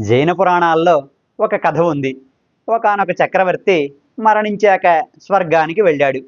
జైన పురాణాల్లో ఒక కథ ఉంది. ఒకానొక చక్రవర్తి మరణించాక స్వర్గానికి వెళ్ళాడు.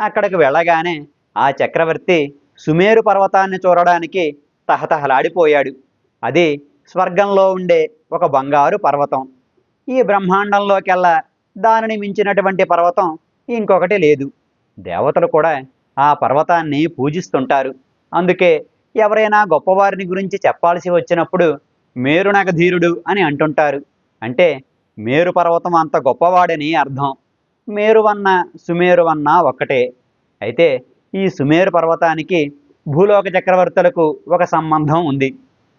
అక్కడికి వెళ్ళగానే ఆ చక్రవర్తి సుమేరు పర్వతాన్ని చూడడానికి తహతహలాడిపోయాడు. అది స్వర్గంలో ఉండే ఒక బంగారు పర్వతం. ఈ బ్రహ్మాండంలోకెల్లా దానిని మించినటువంటి పర్వతం ఇంకొకటి లేదు. దేవతలు కూడా ఆ పర్వతాన్ని పూజిస్తుంటారు. అందుకే ఎవరైనా గొప్పవారిని గురించి చెప్పాల్సి వచ్చినప్పుడు మేరునగధీరుడు అని అంటుంటారు. అంటే మేరు పర్వతం అంత గొప్పవాడని అర్థం. మేరువన్న సుమేరువన్న ఒక్కటే. అయితే ఈ సుమేరు పర్వతానికి భూలోక చక్రవర్తులకు ఒక సంబంధం ఉంది.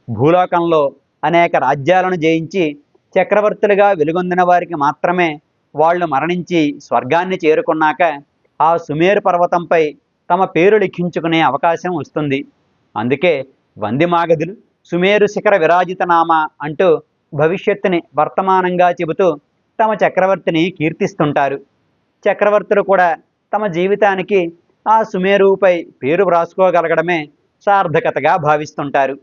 భూలోకంలో అనేక రాజ్యాలను జయించి చక్రవర్తులుగా వెలుగొందిన వారికి మాత్రమే వాళ్ళు మరణించి స్వర్గాన్ని చేరుకున్నాక ఆ సుమేరు పర్వతంపై తమ పేరు లిఖించుకునే అవకాశం వస్తుంది. అందుకే వందిమాగధులు సుమేరు శిఖర విరాజితనామ అంటూ భవిష్యత్తుని వర్తమానంగా చెబుతూ తమ చక్రవర్తిని కీర్తిస్తుంటారు. చక్రవర్తులు కూడా తమ జీవితానికి ఆ సుమేరుపై పేరు వ్రాసుకోగలగడమే సార్థకతగా భావిస్తుంటారు.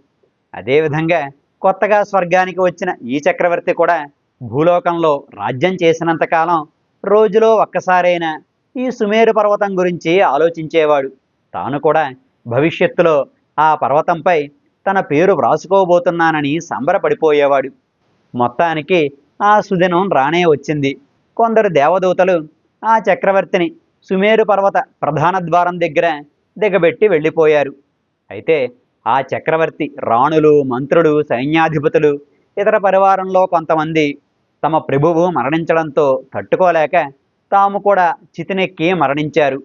అదేవిధంగా కొత్తగా స్వర్గానికి వచ్చిన ఈ చక్రవర్తి కూడా భూలోకంలో రాజ్యం చేసినంతకాలం రోజులో ఒక్కసారైనా ఈ సుమేరు పర్వతం గురించి ఆలోచించేవాడు. తాను కూడా భవిష్యత్తులో ఆ పర్వతంపై తన పేరు వ్రాసుకోబోతున్నానని సంబరపడిపోయేవాడు. మొత్తానికి ఆ సుదినం రానే వచ్చింది. కొందరు దేవదూతలు ఆ చక్రవర్తిని సుమేరు పర్వత ప్రధాన ద్వారం దగ్గర దిగబెట్టి వెళ్ళిపోయారు. అయితే ఆ చక్రవర్తి రాణులు మంత్రులు సైన్యాధిపతులు ఇతర పరివారంలో కొంతమంది తమ ప్రభువు మరణించడంతో తట్టుకోలేక తాము కూడా చితినెక్కి మరణించారు.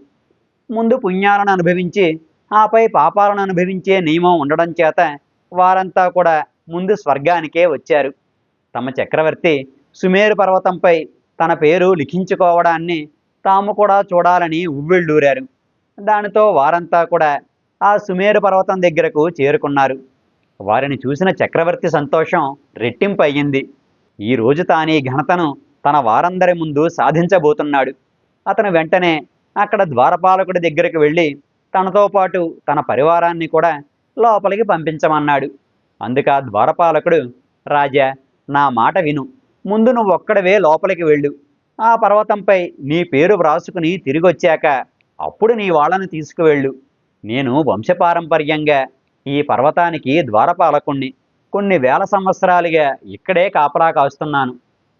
ముందు పుణ్యాలను అనుభవించి ఆపై పాపాలను అనుభవించే నియమం ఉండడం చేత వారంతా కూడా ముందు స్వర్గానికే వచ్చారు. తమ చక్రవర్తి సుమేరు పర్వతంపై తన పేరు లిఖించుకోవడాన్ని తాము కూడా చూడాలని ఉవ్వెళ్ళూరారు. దానితో వారంతా కూడా ఆ సుమేరు పర్వతం దగ్గరకు చేరుకున్నారు. వారిని చూసిన చక్రవర్తి సంతోషం రెట్టింపు అయ్యింది. ఈ రోజు తాను ఈ ఘనతను తన వారందరి ముందు సాధించబోతున్నాడు. అతను వెంటనే అక్కడ ద్వారపాలకుడి దగ్గరకు వెళ్ళి తనతో పాటు తన పరివారాన్ని కూడా లోపలికి పంపించమన్నాడు. అందుక ద్వారపాలకుడు రాజా నా మాట విను. ముందు నువ్వు ఒక్కడవే లోపలికి వెళ్ళు. ఆ పర్వతంపై నీ పేరు వ్రాసుకుని తిరిగొచ్చాక అప్పుడు నీ వాళ్ళని తీసుకువెళ్ళు. నేను వంశపారంపర్యంగా ఈ పర్వతానికి ద్వారపాలకుణ్ణి. కొన్ని వేల సంవత్సరాలుగా ఇక్కడే కాపలా కాస్తున్నాను.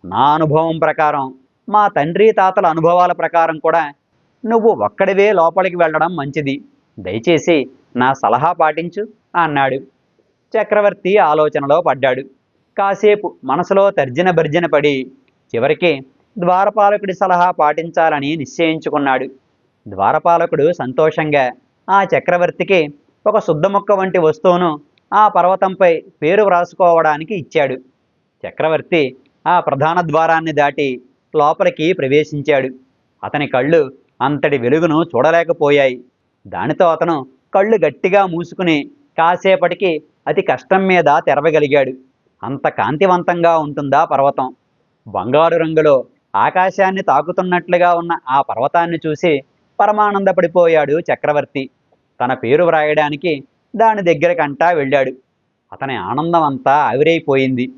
నా అనుభవం ప్రకారం మా తండ్రి తాతల అనుభవాల ప్రకారం కూడా నువ్వు ఒక్కడివే లోపలికి వెళ్ళడం మంచిది. దయచేసి నా సలహా పాటించు అన్నాడు. చక్రవర్తి ఆలోచనలో పడ్డాడు. కాసేపు మనసులో తర్జన భర్జన పడి చివరికి ద్వారపాలకుడి సలహా పాటించాలని నిశ్చయించుకున్నాడు. ద్వారపాలకుడు సంతోషంగా ఆ చక్రవర్తికి ఒక శుద్ధముక్క వంటి వస్తువును ఆ పర్వతంపై పేరు వ్రాసుకోవడానికి ఇచ్చాడు. చక్రవర్తి ఆ ప్రధాన ద్వారాన్ని దాటి లోపలికి ప్రవేశించాడు. అతని కళ్ళు అంతటి వెలుగును చూడలేకపోయాయి. దానితో అతను కళ్ళు గట్టిగా మూసుకుని కాసేపటికి అతి కష్టం మీద తెరవగలిగాడు. అంత కాంతివంతంగా ఉంటుందా పర్వతం? బంగారు రంగులో ఆకాశాన్ని తాకుతున్నట్లుగా ఉన్న ఆ పర్వతాన్ని చూసి పరమానందపడిపోయాడు చక్రవర్తి. తన పేరు వ్రాయడానికి దాని దగ్గరకంటా వెళ్ళాడు. అతని ఆనందం అంతా ఆవిరైపోయింది.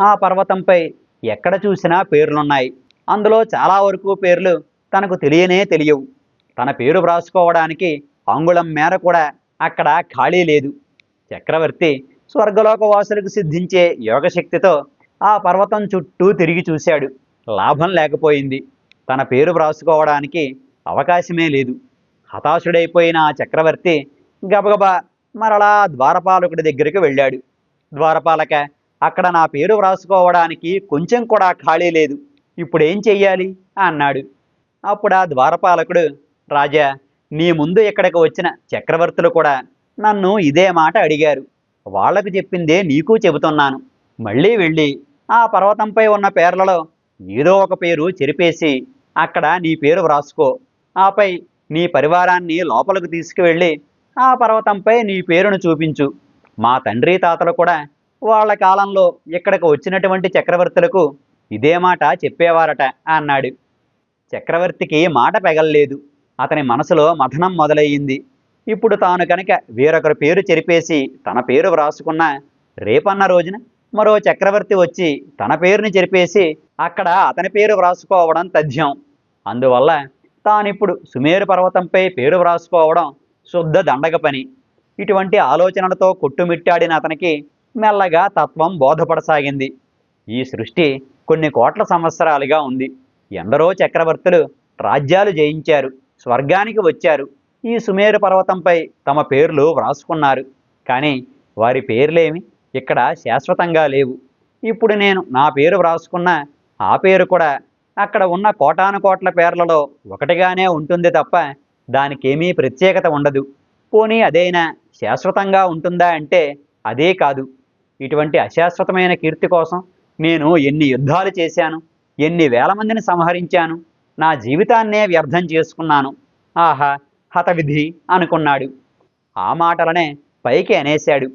ఆ పర్వతంపై ఎక్కడ చూసినా పేర్లున్నాయి. అందులో చాలా వరకు పేర్లు తనకు తెలియనే తెలియవు. తన పేరు వ్రాసుకోవడానికి అంగుళం మేర కూడా అక్కడ ఖాళీ లేదు. చక్రవర్తి స్వర్గలోక వాసులకు సిద్ధించే యోగశక్తితో ఆ పర్వతం చుట్టూ తిరిగి చూశాడు. లాభం లేకపోయింది. తన పేరు వ్రాసుకోవడానికి అవకాశమే లేదు. హతాశుడైపోయిన ఆ చక్రవర్తి గబగబా మరలా ద్వారపాలకుడి దగ్గరికి వెళ్ళాడు. ద్వారపాలక అక్కడ నా పేరు వ్రాసుకోవడానికి కొంచెం కూడా ఖాళీ లేదు. ఇప్పుడేం చెయ్యాలి? అన్నాడు. అప్పుడు ఆ ద్వారపాలకుడు రాజా నీ ముందు ఇక్కడికి వచ్చిన చక్రవర్తులు కూడా నన్ను ఇదే మాట అడిగారు. వాళ్ళకు చెప్పిందే నీకు చెబుతున్నాను. మళ్ళీ వెళ్ళి ఆ పర్వతంపై ఉన్న పేర్లలో ఏదో ఒక పేరు చెరిపేసి అక్కడ నీ పేరు వ్రాసుకో. ఆపై నీ పరివారాన్ని లోపలికి తీసుకువెళ్ళి ఆ పర్వతంపై నీ పేరును చూపించు. మా తండ్రి తాతలు కూడా వాళ్ళ కాలంలో ఇక్కడికి వచ్చినటువంటి చక్రవర్తులకు ఇదే మాట చెప్పేవారట అన్నాడు. చక్రవర్తికి మాట పెగల్లేదు. అతని మనసులో మథనం మొదలయ్యింది. ఇప్పుడు తాను కనుక వేరొకరి పేరు చెరిపేసి తన పేరు వ్రాసుకున్న రేపన్న రోజున మరో చక్రవర్తి వచ్చి తన పేరుని చెరిపేసి అక్కడ అతని పేరు వ్రాసుకోవడం తథ్యం. అందువల్ల తానిప్పుడు సుమేరు పర్వతంపై పేరు వ్రాసుకోవడం శుద్ధ దండగ పని. ఇటువంటి ఆలోచనలతో కొట్టుమిట్టాడిన అతనికి మెల్లగా తత్వం బోధపడసాగింది. ఈ సృష్టి కొన్ని కోట్ల సంవత్సరాలుగా ఉంది. ఎందరో చక్రవర్తులు రాజ్యాలు జయించారు స్వర్గానికి వచ్చారు. ఈ సుమేరు పర్వతంపై తమ పేర్లు వ్రాసుకున్నారు. కానీ వారి పేర్లేమి? ఇక్కడ శాశ్వతంగా లేవు. ఇప్పుడు నేను నా పేరు వ్రాసుకున్న ఆ పేరు కూడా అక్కడ ఉన్న కోటాను కోట్ల పేర్లలో ఒకటిగానే ఉంటుంది తప్ప దానికేమీ ప్రత్యేకత ఉండదు. పోనీ అదైనా శాశ్వతంగా ఉంటుందా అంటే అదే కాదు. ఇటువంటి అశాశ్వతమైన కీర్తి కోసం నేను ఎన్ని యుద్ధాలు చేశాను? ఎన్ని వేల మందిని సంహరించాను? నా జీవితాన్నే వ్యర్థం చేసుకున్నాను. ఆహా హతవిధి అనుకున్నాడు. ఆ మాటలనే పైకి అనేశాడు.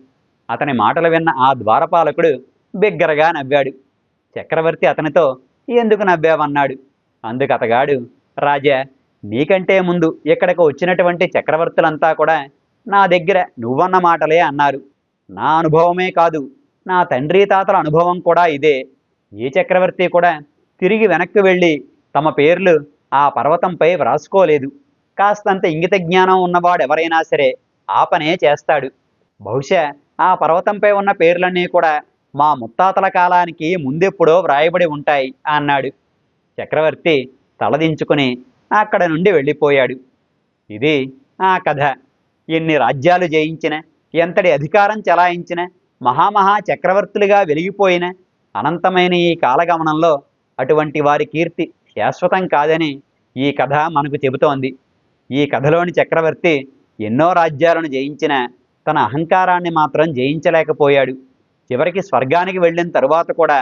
అతని మాటలు విన్న ఆ ద్వారపాలకుడు బిగ్గరగా నవ్వాడు. చక్రవర్తి అతనితో ఎందుకు నవ్వావన్నాడు? అందుకు అతగాడు రాజా నీకంటే ముందు ఇక్కడికి వచ్చినటువంటి చక్రవర్తులంతా కూడా నా దగ్గర నువ్వన్న మాటలే అన్నారు. నా అనుభవమే కాదు నా తండ్రి తాతల అనుభవం కూడా ఇదే. ఏ చక్రవర్తి కూడా తిరిగి వెనక్కి వెళ్ళి తమ పేర్లు ఆ పర్వతంపై వ్రాసుకోలేదు. కాస్తంత ఇంగిత జ్ఞానం ఉన్నవాడు ఎవరైనా సరే ఆ పనే చేస్తాడు. బహుశా ఆ పర్వతంపై ఉన్న పేర్లన్నీ కూడా మా ముత్తాతల కాలానికి ముందెప్పుడో వ్రాయబడి ఉంటాయి అన్నాడు. చక్రవర్తి తలదించుకుని అక్కడ నుండి వెళ్ళిపోయాడు. ఇది ఆ కథ. ఎన్ని రాజ్యాలు జయించిన ఎంతటి అధికారం చెలాయించిన మహామహా చక్రవర్తులుగా వెలిగిపోయిన అనంతమైన ఈ కాలగమనంలో అటువంటి వారి కీర్తి శాశ్వతం కాదని ఈ కథ మనకు చెబుతోంది. ఈ కథలోని చక్రవర్తి ఎన్నో రాజ్యాలను జయించిన తన అహంకారాన్ని మాత్రం జయించలేకపోయాడు. చివరికి స్వర్గానికి వెళ్ళిన తరువాత కూడా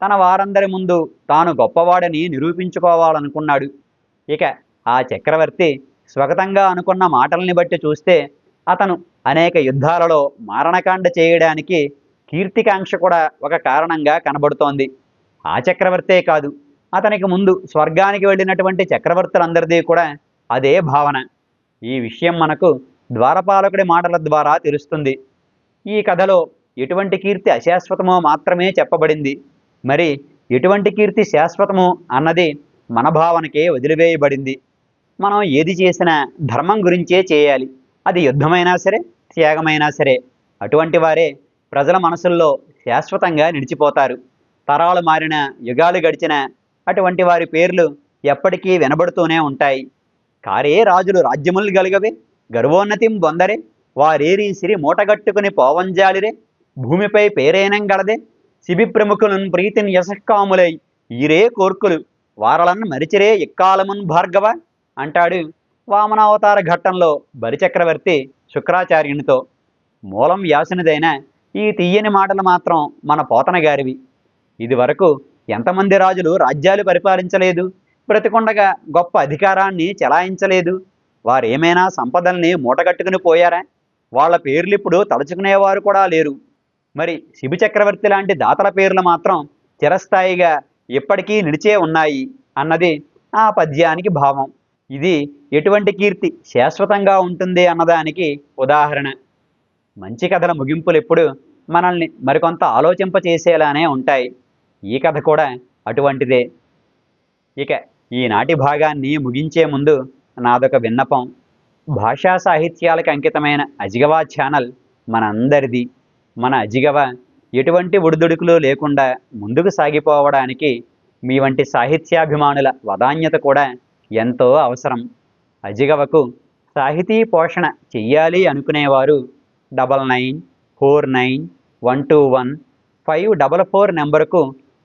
తన వారందరి ముందు తాను గొప్పవాడని నిరూపించుకోవాలనుకున్నాడు. ఇక ఆ చక్రవర్తి స్వగతంగా అనుకున్న మాటల్ని బట్టి చూస్తే అతను అనేక యుద్ధాలలో మారణకాండ చేయడానికి కీర్తికాంక్ష కూడా ఒక కారణంగా కనబడుతోంది. ఆ చక్రవర్తే కాదు. అతనికి ముందు స్వర్గానికి వెళ్ళినటువంటి చక్రవర్తులందరిది కూడా అదే భావన. ఈ విషయం మనకు ద్వారపాలకుడి మాటల ద్వారా తెలుస్తుంది. ఈ కథలో ఎటువంటి కీర్తి అశాశ్వతమో మాత్రమే చెప్పబడింది. మరి ఎటువంటి కీర్తి శాశ్వతమో అన్నది మన భావనకే వదిలివేయబడింది. మనం ఏది చేసినా ధర్మం గురించే చేయాలి. అది యుద్ధమైనా సరే త్యాగమైనా సరే. అటువంటి వారే ప్రజల మనసుల్లో శాశ్వతంగా నిలిచిపోతారు. తరాలు మారిన యుగాలు గడిచిన అటువంటి వారి పేర్లు ఎప్పటికీ వినబడుతూనే ఉంటాయి. కారే రాజులు రాజ్యములు గలుగవే గర్వోన్నతిం బొందరే వారేరి సిరి మూటగట్టుకుని పోవంజాలిరే భూమిపై పేరేనం గలదే శిబి ప్రముఖులను ప్రీతిని యశకాములై ఈరే కోర్కులు వారలను మరిచిరే ఎక్కాలమున్ భార్గవ అంటాడు వామనావతార ఘట్టంలో బలిచక్రవర్తి శుక్రాచార్యునితో. మూలం వ్యాసునిదైన ఈ తీయని మాటలు మాత్రం మన పోతన గారివి. ఇదివరకు ఎంతమంది రాజులు రాజ్యాలు పరిపాలించలేదు బ్రతికొండగా గొప్ప అధికారాన్ని చెలాయించలేదు. వారేమైనా సంపదల్ని మూటగట్టుకుని పోయారా? వాళ్ళ పేర్లు ఇప్పుడు తలుచుకునేవారు కూడా లేరు. మరి శిబి చక్రవర్తి లాంటి దాతల పేర్లు మాత్రం చిరస్థాయిగా ఇప్పటికీ నిలిచే ఉన్నాయి అన్నది ఆ పద్యానికి భావం. ఇది ఎటువంటి కీర్తి శాశ్వతంగా ఉంటుంది అన్నదానికి ఉదాహరణ. మంచి కథల ముగింపులు ఎప్పుడు మనల్ని మరికొంత ఆలోచింపచేసేలానే ఉంటాయి. ఈ కథ కూడా అటువంటిదే. ఇక ఈనాటి భాగాన్ని ముగించే ముందు నాదొక విన్నపం. భాషా సాహిత్యాలకు అంకితమైన అజిగవా ఛానల్ మనందరిది. మన అజిగవ ఎటువంటి ఒడిదుడుకులు లేకుండా ముందుకు సాగిపోవడానికి మీ వంటి సాహిత్యాభిమానుల వదాన్యత కూడా ఎంతో అవసరం. అజిగవకు సాహితీ పోషణ చెయ్యాలి అనుకునేవారు double nine four nine one two one five double four నెంబరుకు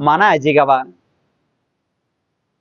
మన అజిగవ